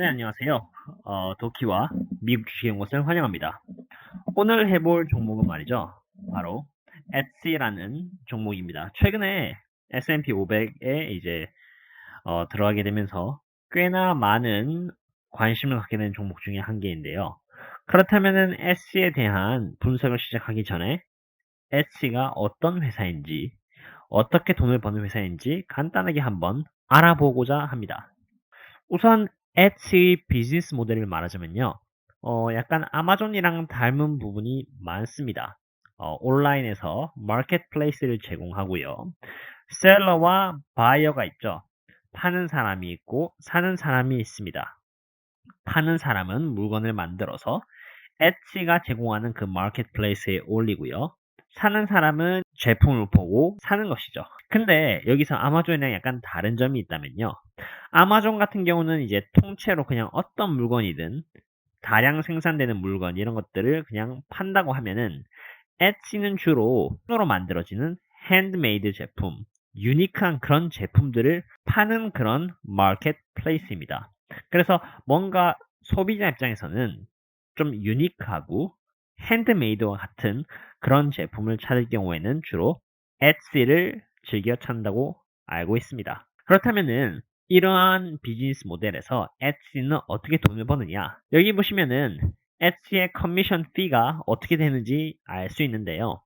네, 안녕하세요. 어, 도키와 미국 주식연구소를 환영합니다. 오늘 해볼 종목은 말이죠. 바로 엣시라는 종목입니다. 최근에 S&P 500에 이제 어, 들어가게 되면서 꽤나 많은 관심을 갖게 된 종목 중에 한 개인데요. 그렇다면은 엣시에 대한 분석을 시작하기 전에 엣시가 어떤 회사인지 어떻게 돈을 버는 회사인지 간단하게 한번 알아보고자 합니다. 우선 엣지 비즈니스 모델을 말하자면요. 어, 약간 아마존이랑 닮은 부분이 많습니다. 어, 온라인에서 마켓플레이스를 제공하고요. 셀러와 바이어가 있죠. 파는 사람이 있고 사는 사람이 있습니다. 파는 사람은 물건을 만들어서 엣지가 제공하는 그 마켓플레이스에 올리고요. 사는 사람은 제품을 보고 사는 것이죠. 근데 여기서 아마존이랑 약간 다른 점이 있다면요. 아마존 같은 경우는 이제 통째로 그냥 어떤 물건이든 다량 생산되는 물건 이런 것들을 그냥 판다고 하면은 엣지는 주로 손으로 만들어지는 핸드메이드 제품, 유니크한 그런 제품들을 파는 그런 마켓플레이스입니다. 그래서 뭔가 소비자 입장에서는 좀 유니크하고 핸드메이드와 같은 그런 제품을 찾을 경우에는 주로 엣지를 즐겨 찾는다고 알고 있습니다. 그렇다면은 이러한 비즈니스 모델에서 엣지는 어떻게 돈을 버느냐? 여기 보시면은 엣지의 커미션 피가 어떻게 되는지 알 수 있는데요.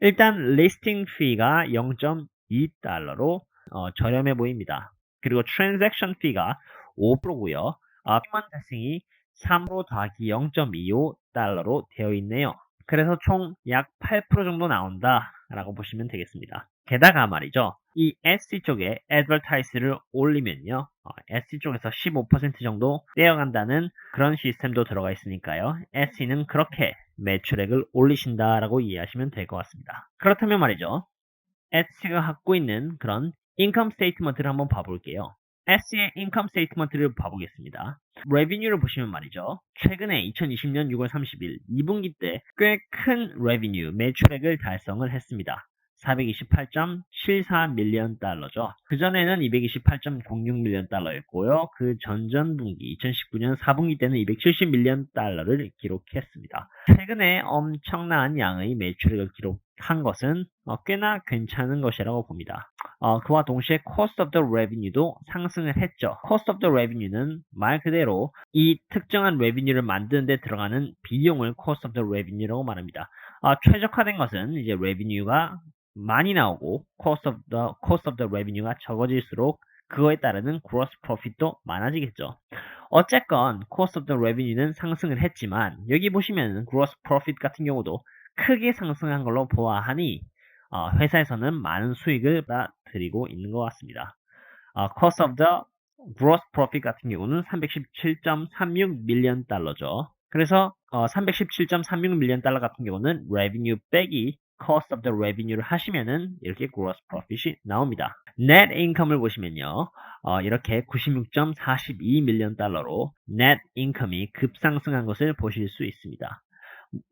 일단 리스팅 피가 0.2달러로 어, 저렴해 보입니다. 그리고 트랜잭션 피가 5%고요. 어, 피먼 달성이 3% 더하기 0.25달러로 되어 있네요. 그래서 총 약 8% 정도 나온다 라고 보시면 되겠습니다. 게다가 말이죠. 이 SC 쪽에 advertise를 올리면요. 어, SC 쪽에서 15% 정도 떼어간다는 그런 시스템도 들어가 있으니까요. SC는 그렇게 매출액을 올리신다라고 이해하시면 될 것 같습니다. 그렇다면 말이죠. SC가 갖고 있는 그런 인컴 스테이트먼트를 한번 봐볼게요. S의 인컴 스테이트먼트를 봐보겠습니다. 레비뉴를 보시면 말이죠. 최근에 2020년 6월 30일 2분기 때 꽤 큰 레비뉴 매출액을 달성을 했습니다. 428.74 밀리언 달러죠. 그전에는 228.06 밀리언 달러였고요. 그 전전 분기 2019년 4분기 때는 270 밀리언 달러를 기록했습니다. 최근에 엄청난 양의 매출액을 기록 한 것은 어, 꽤나 괜찮은 것이라고 봅니다. 어, 그와 동시에 cost of the revenue도 상승을 했죠. cost of the revenue는 말 그대로 이 특정한 revenue를 만드는 데 들어가는 비용을 cost of the revenue라고 말합니다. 어, 최적화된 것은 이제 revenue가 많이 나오고 cost of the cost of the revenue가 적어질수록 그거에 따르는 gross profit도 많아지겠죠. 어쨌건 cost of the revenue는 상승을 했지만 여기 보시면 gross profit 같은 경우도 크게 상승한 걸로 보아하니 어, 회사에서는 많은 수익을 드리고 있는 것 같습니다. 어, cost of the gross profit 같은 경우는 317.36 밀리언 달러죠. 그래서 어, 317.36 밀리언 달러 같은 경우는 revenue 빼기 cost of the revenue를 하시면은 이렇게 gross profit이 나옵니다. net income을 보시면요. 어, 이렇게 96.42 밀리언 달러로 net income이 급상승한 것을 보실 수 있습니다.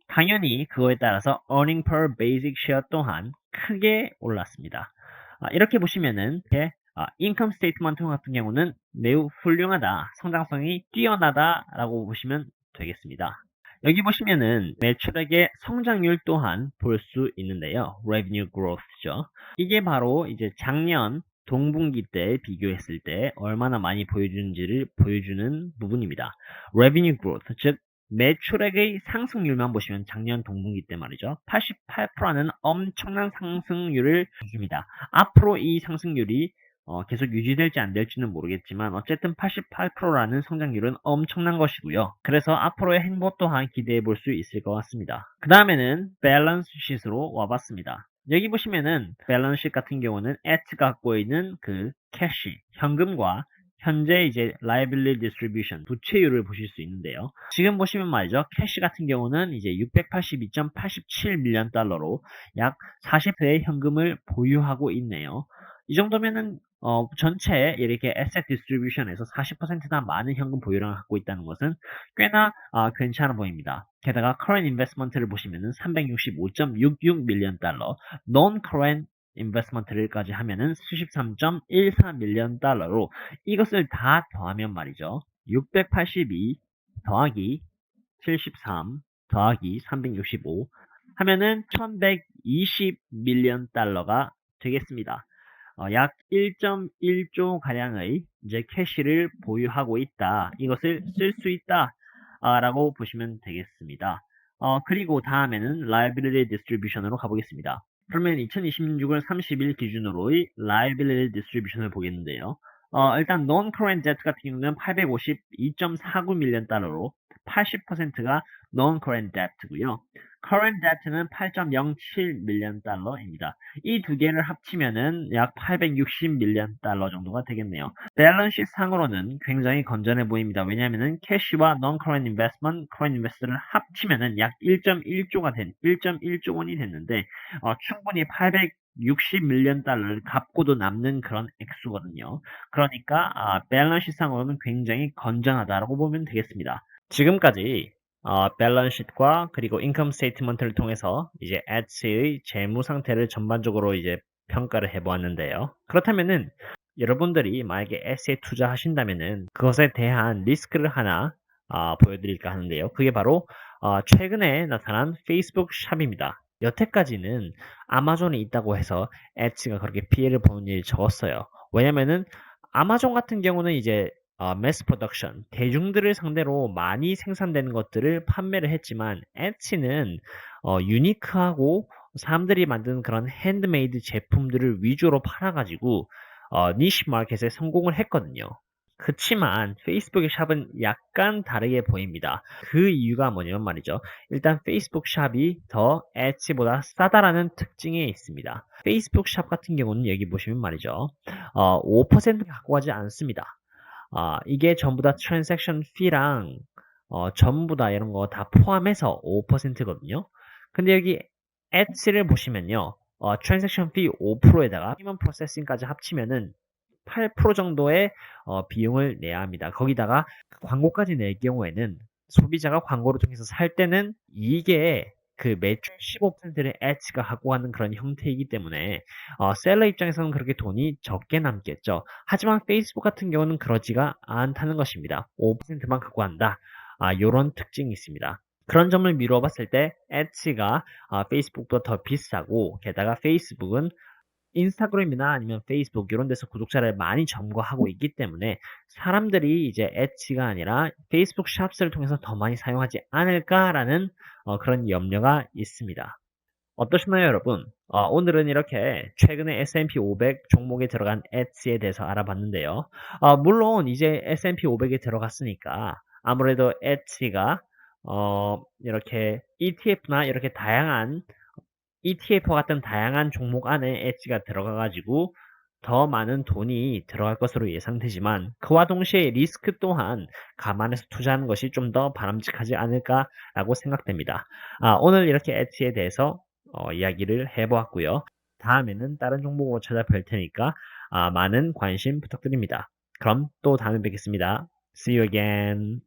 당연히 그거에 따라서 earning per basic share 또한 크게 올랐습니다. 아, 이렇게 보시면은 이렇게 아, 인컴 스테이트먼트 같은 경우는 매우 훌륭하다, 성장성이 뛰어나다라고 보시면 되겠습니다. 여기 보시면은 매출액의 성장률 또한 볼 수 있는데요. revenue growth죠. 이게 바로 이제 작년 동분기 때 비교했을 때 얼마나 많이 보여주는지를 보여주는 부분입니다. revenue growth, 즉 매출액의 상승률만 보시면 작년 동분기 때 말이죠. 88%는 엄청난 상승률을 줍니다. 앞으로 이 상승률이 어, 계속 유지될지 안 될지는 모르겠지만 어쨌든 88%라는 성장률은 엄청난 것이고요. 그래서 앞으로의 행보 또한 기대해 볼 수 있을 것 같습니다. 그 다음에는 밸런스 쉿으로 와봤습니다. 여기 보시면은 밸런스 쉿 같은 경우는 엣가 갖고 있는 그 캐시, 현금과 현재 이제 liability distribution 부채율을 보실 수 있는데요. 지금 보시면 말이죠. 캐시 같은 경우는 이제 682.87 밀리언 달러로 약 40회의 현금을 보유하고 있네요. 이 정도면은 어, 전체 이렇게 asset distribution에서 40%나 많은 현금 보유량을 갖고 있다는 것은 꽤나 어, 괜찮아 보입니다. 게다가 current investment를 보시면은 365.66 밀리언 달러, non-current 인베스먼트를까지 하면은 73.14 밀리언 달러로 이것을 다 더하면 말이죠. 682 더하기 73 더하기 365 하면은 1120 밀리언 달러가 되겠습니다. 어, 약 1.1조 가량의 이제 캐시를 보유하고 있다. 이것을 쓸 수 있다. 아, 라고 보시면 되겠습니다. 어, 그리고 다음에는 liability distribution으로 가보겠습니다. 그러면 2026년 30일 기준으로의 liability distribution을 보겠는데요. 어, 일단 non-current debt 같은 경우는 852.49 밀리언 달러로 80%가 non-current debt고요. current debt는 8.07 밀리언 달러입니다. 이 두 개를 합치면은 약 860 밀리언 달러 정도가 되겠네요. 밸런스 상으로는 굉장히 건전해 보입니다. 왜냐하면은 캐시와 non-current investment, current investment을 합치면은 약 1.1조가 된 1.1조 원이 됐는데 어, 충분히 860 밀리언 달러를 갚고도 남는 그런 액수거든요. 그러니까 아, 밸런스 상으로는 굉장히 건전하다라고 보면 되겠습니다. 지금까지 어, 밸런스시트과 그리고 인컴 스테이트먼트를 통해서 이제 엣지의 재무 상태를 전반적으로 이제 평가를 해보았는데요. 그렇다면은 여러분들이 만약에 엣지에 투자하신다면은 그것에 대한 리스크를 하나 어, 보여드릴까 하는데요. 그게 바로 어, 최근에 나타난 페이스북 샵입니다. 여태까지는 아마존에 있다고 해서 엣지가 그렇게 피해를 보는 일이 적었어요. 왜냐면은 아마존 같은 경우는 이제 어, 매스 프로덕션, 대중들을 상대로 많이 생산되는 것들을 판매를 했지만 엣지는 어, 유니크하고 사람들이 만든 그런 핸드메이드 제품들을 위주로 팔아가지고 어, 니시 마켓에 성공을 했거든요. 그치만 페이스북의 샵은 약간 다르게 보입니다. 그 이유가 뭐냐면 말이죠. 일단 페이스북 샵이 더 엣지보다 싸다라는 특징이 있습니다. 페이스북 샵 같은 경우는 여기 보시면 말이죠. 어, 5% 갖고 가지 않습니다. 아, 이게 전부 다 트랜잭션 피랑 어, 전부 다 이런 거 다 포함해서 5%거든요. 근데 여기 엣지를 보시면요. 어, 트랜잭션 피 5%에다가 피먼 프로세싱까지 합치면은 8% 정도의 어, 비용을 내야 합니다. 거기다가 광고까지 낼 경우에는 소비자가 광고를 통해서 살 때는 이게 그 매출 15%를 엣지가 하고 하는 그런 형태이기 때문에 어, 셀러 입장에서는 그렇게 돈이 적게 남겠죠. 하지만 페이스북 같은 경우는 그러지가 않다는 것입니다. 5%만 갖고 한다. 아, 이런 특징이 있습니다. 그런 점을 미루어 봤을 때 엣지가 아, 페이스북보다 더 비싸고 게다가 페이스북은 인스타그램이나 아니면 페이스북 이런 데서 구독자를 많이 점거하고 있기 때문에 사람들이 이제 엣지가 아니라 페이스북 샵스를 통해서 더 많이 사용하지 않을까라는 어, 그런 염려가 있습니다. 어떠셨나요, 여러분? 어, 오늘은 이렇게 최근에 S&P 500 종목에 들어간 엣지에 대해서 알아봤는데요. 어, 물론 이제 S&P 500에 들어갔으니까 아무래도 엣지가 어, 이렇게 ETF나 이렇게 다양한 ETF와 같은 다양한 종목 안에 엣지가 들어가가지고 더 많은 돈이 들어갈 것으로 예상되지만 그와 동시에 리스크 또한 감안해서 투자하는 것이 좀 더 바람직하지 않을까라고 생각됩니다. 아, 오늘 이렇게 엣지에 대해서 어, 이야기를 해보았고요. 다음에는 다른 종목으로 찾아뵐 테니까 아, 많은 관심 부탁드립니다. 그럼 또 다음에 뵙겠습니다. See you again.